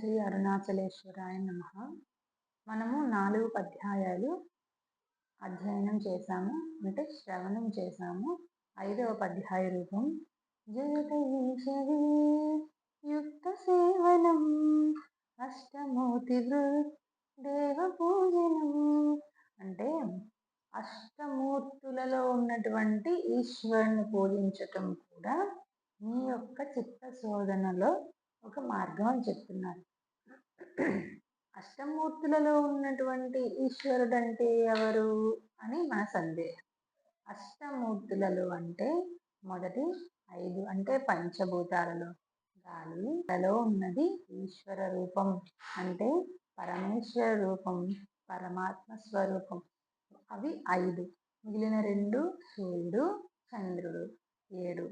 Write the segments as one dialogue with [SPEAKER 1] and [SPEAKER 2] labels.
[SPEAKER 1] శ్రీ అరుణాచలేశ్వరాయ నమ. మనము నాలుగు పద్యాయాలు అధ్యయనం చేశాము అంటే శ్రవణం చేశాము. ఐదవ పద్యాయ రూపం. జగదీశవే యుక్త సేవనం అష్టమూర్తి దేవ పూజనం అంటే అష్టమూర్తులలో ఉన్నటువంటి ఈశ్వరుని పూజించటం కూడా మీ యొక్క చిత్త శోధనలో ఒక మార్గం అని చెప్తున్నారు. అష్టమూర్తులలో ఉన్నటువంటి ఈశ్వరుడు అంటే ఎవరు అని మన సందేహం. అష్టమూర్తులలో అంటే మొదటి ఐదు అంటే పంచభూతాలలో గాలిలో ఉన్నది ఈశ్వర రూపం అంటే పరమేశ్వర రూపం పరమాత్మ స్వరూపం. అవి ఐదు. మిగిలిన రెండు సూర్యుడు చంద్రుడు ఏడు.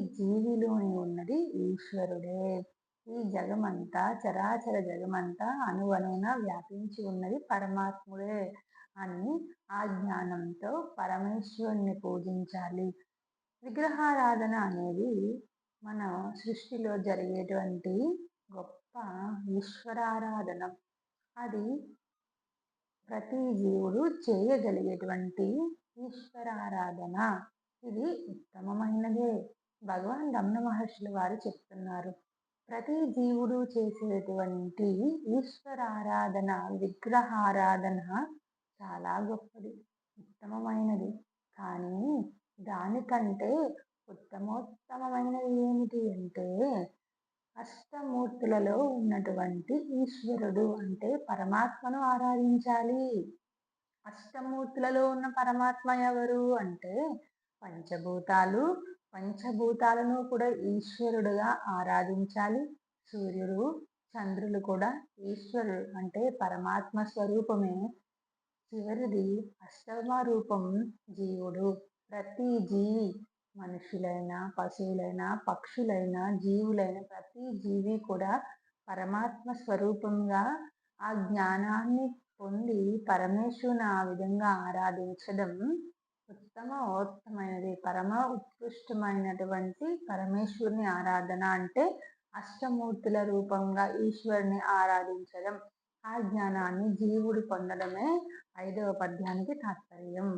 [SPEAKER 1] జీవిలోని ఉన్నది ఈశ్వరుడే. ఈ జగమంతా చరాచర జగమంతా అనువనున వ్యాపించి ఉన్నది పరమాత్ముడే అని ఆ జ్ఞానంతో పరమేశ్వరుణ్ణి పూజించాలి. విగ్రహారాధన అనేది మన సృష్టిలో జరిగేటువంటి గొప్ప ఈశ్వరారాధన. అది ప్రతి జీవుడు చేయగలిగేటువంటి ఈశ్వరారాధన. ఇది ఉత్తమమైనదే. భగవాన్ రమణ మహర్షులు వారు చెప్తున్నారు. ప్రతి జీవుడు చేసేటువంటి ఈశ్వరారాధన విగ్రహారాధన చాలా గొప్పది ఉత్తమమైనది. కానీ దానికంటే ఉత్తమోత్తమమైనది ఏమిటి అంటే అష్టమూర్తులలో ఉన్నటువంటి ఈశ్వరుడు అంటే పరమాత్మను ఆరాధించాలి. అష్టమూర్తులలో ఉన్న పరమాత్మ ఎవరు అంటే పంచభూతాలు పంచభూతాలను కూడా ఈశ్వరుడుగా ఆరాధించాలి. సూర్యుడు చంద్రులు కూడా ఈశ్వరుడు అంటే పరమాత్మ స్వరూపమే. చివరిది అష్టమ రూపం జీవుడు. ప్రతి జీవి మనుషులైనా పశువులైనా పక్షులైనా జీవులైన ప్రతి జీవి కూడా పరమాత్మ స్వరూపంగా ఆ జ్ఞానాన్ని పొంది పరమేశ్వరుని ఆ విధంగా ఆరాధించడం ఉత్తమ ఉత్తమైనది పరమ ఉత్కృష్టమైనటువంటి పరమేశ్వరుని ఆరాధన అంటే అష్టమూర్తుల రూపంగా ఈశ్వరుని ఆరాధించడం. ఆ జ్ఞానాన్ని జీవుడు పొందడమే ఐదవ పద్యానికి తాత్పర్యం.